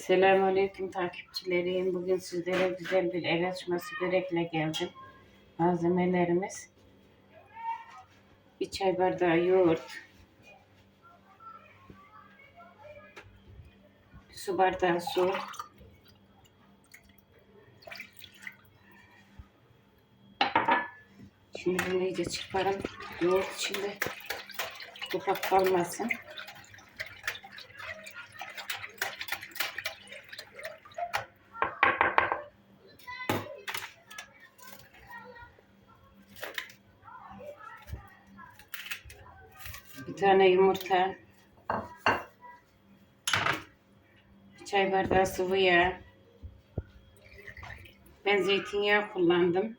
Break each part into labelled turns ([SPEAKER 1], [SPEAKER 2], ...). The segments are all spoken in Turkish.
[SPEAKER 1] Selamünaleyküm takipçilerim. Bugün sizlere güzel bir el açması börekle geldim. Malzemelerimiz bir çay bardağı yoğurt, bir su bardağı su, Şimdi bunu iyice çırparım. Yoğurt içinde ufak kalmasın. Bir tane yumurta. Çay bardağı sıvı yağ. Ben zeytinyağı kullandım.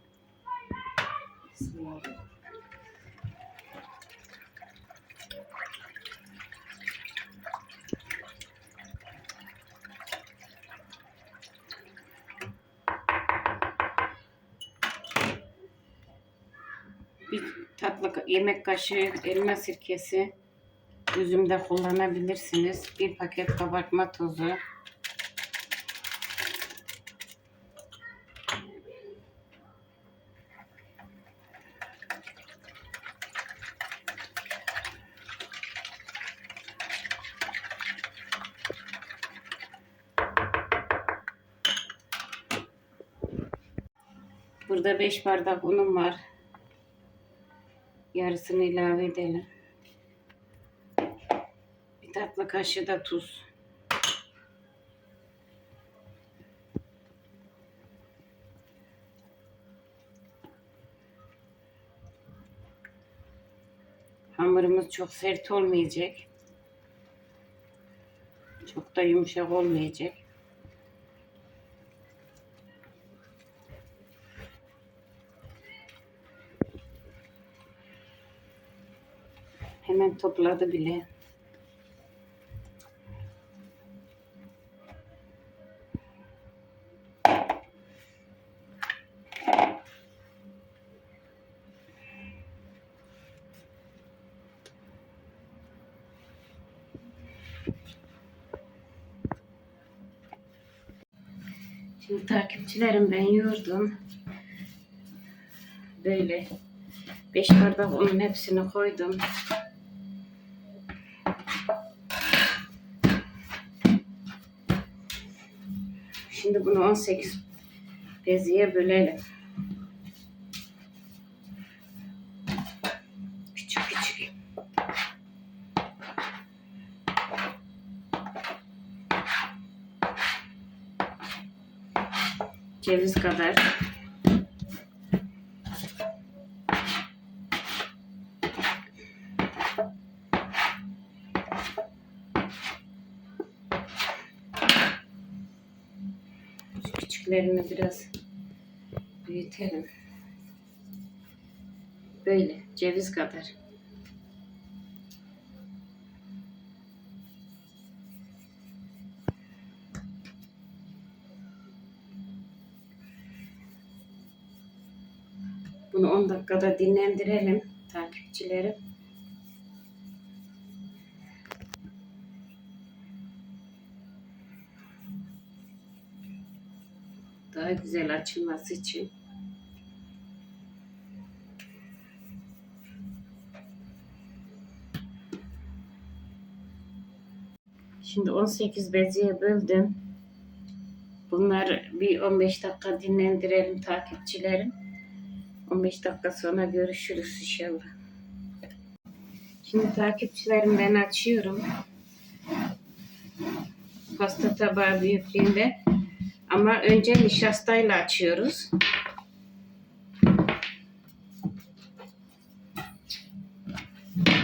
[SPEAKER 1] Bir tatlı yemek kaşığı elma sirkesi. Üzümde kullanabilirsiniz. Bir paket kabartma tozu. Burada 5 bardak unum var. Yarısını ilave edelim. Bir tatlı kaşığı da tuz. Hamurumuz çok sert olmayacak. Çok da yumuşak olmayacak. Topladı bile. Şimdi takipçilerim ben yoğurdum. Böyle beş bardak unun hepsini koydum. Şimdi bunu 18 beziye bölelim. Küçük küçük. Ceviz kadar. Şu küçüklerini biraz büyütelim. Böyle ceviz kadar. Bunu 10 dakikada dinlendirelim takipçilerim. Daha güzel açılması için. Şimdi 18 beziye böldüm. Bunları bir 15 dakika dinlendirelim takipçilerim. 15 dakika sonra görüşürüz inşallah. Şimdi takipçilerim ben açıyorum. Pasta tabağı büyüklüğünde. Ama önce nişastayla açıyoruz.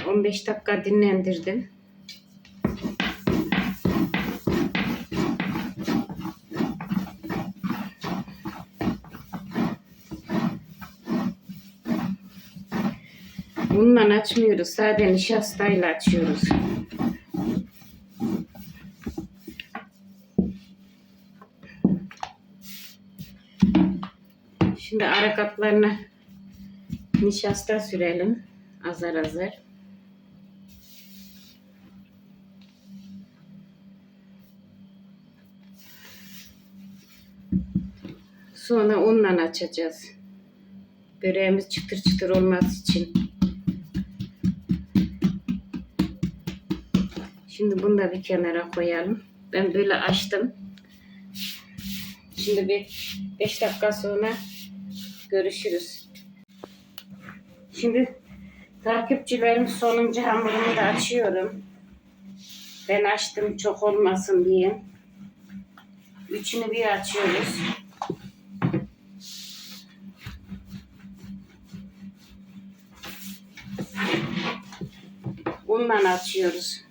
[SPEAKER 1] On beş dakika dinlendirdim. Bununla açmıyoruz. Sadece nişastayla açıyoruz. Şimdi ara kaplarına nişasta sürelim. Azar azar. Sonra unla açacağız. Böreğimiz çıtır çıtır olması için. Şimdi bunu da bir kenara koyalım. Ben böyle açtım. Şimdi bir 5 dakika sonra görüşürüz. Şimdi takipçilerim sonuncu hamurumu da açıyorum. Ben açtım çok olmasın diye. Üçünü bir açıyoruz. Unla açıyoruz.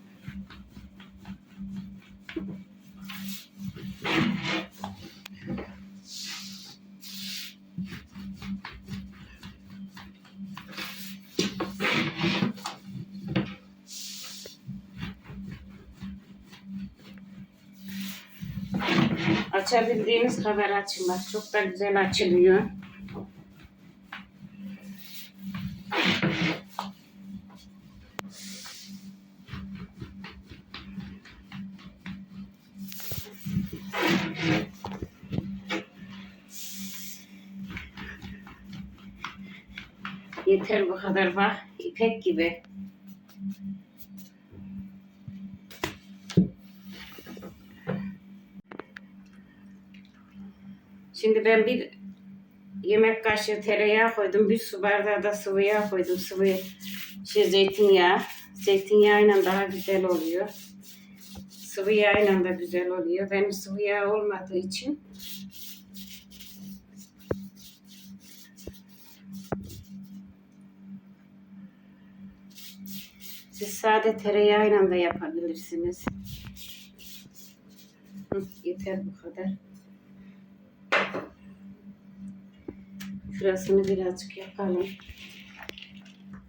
[SPEAKER 1] Açabildiğiniz kadar açın bak. Çok da güzel açılıyor. Yeter bu kadar bak. İpek gibi. Şimdi ben bir yemek kaşığı tereyağı koydum. Bir su bardağı da sıvı yağ koydum. Sıvı şey zeytinyağı. Zeytinyağıyla daha güzel oluyor. Sıvı yağıyla da güzel oluyor. Benim sıvı yağ olmadığı için siz sade tereyağıyla da yapabilirsiniz. Hı, yeter bu kadar. Şurasını birazcık yapalım.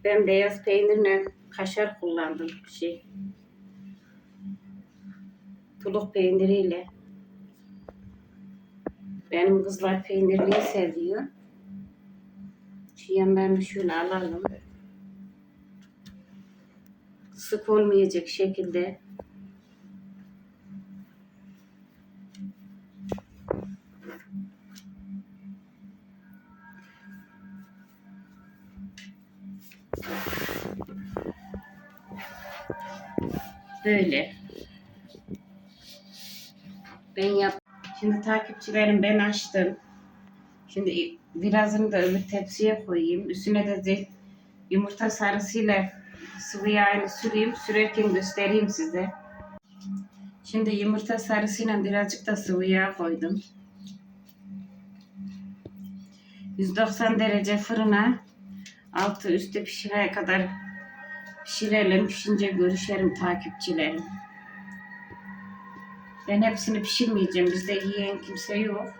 [SPEAKER 1] Ben beyaz peynirle kaşar kullandım. Şey. Tuluk peyniriyle. Benim kızlar peynirliyi seviyor. Şu yanlarını şöyle alalım. Sık olmayacak şekilde Böyle. Ben yap. Şimdi takipçilerim ben açtım. Şimdi birazını da öbür tepsiye koyayım. Üstüne de zeyt, yumurta sarısıyla sıvı yağını süreyim. Sürerken göstereyim size. Şimdi yumurta sarısıyla birazcık da sıvı yağ koydum. 190 derece fırına altı üstü pişirene kadar pişirelim. Pişince görüşelim takipçilerim. Ben hepsini pişirmeyeceğim. Bizde yiyen kimse yok.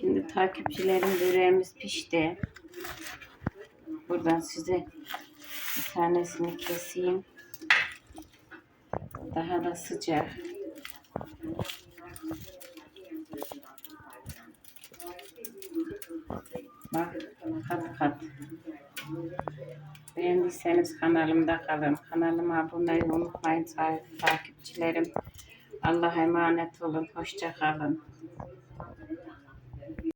[SPEAKER 1] Şimdi takipçilerim böreğimiz pişti. Buradan size bir tanesini keseyim. Daha da sıcak. Bak kat kat. Beğendiyseniz kanalımda kalın. Kanalıma abone olmayı unutmayın takipçilerim. Allah'a emanet olun. Hoşça kalın.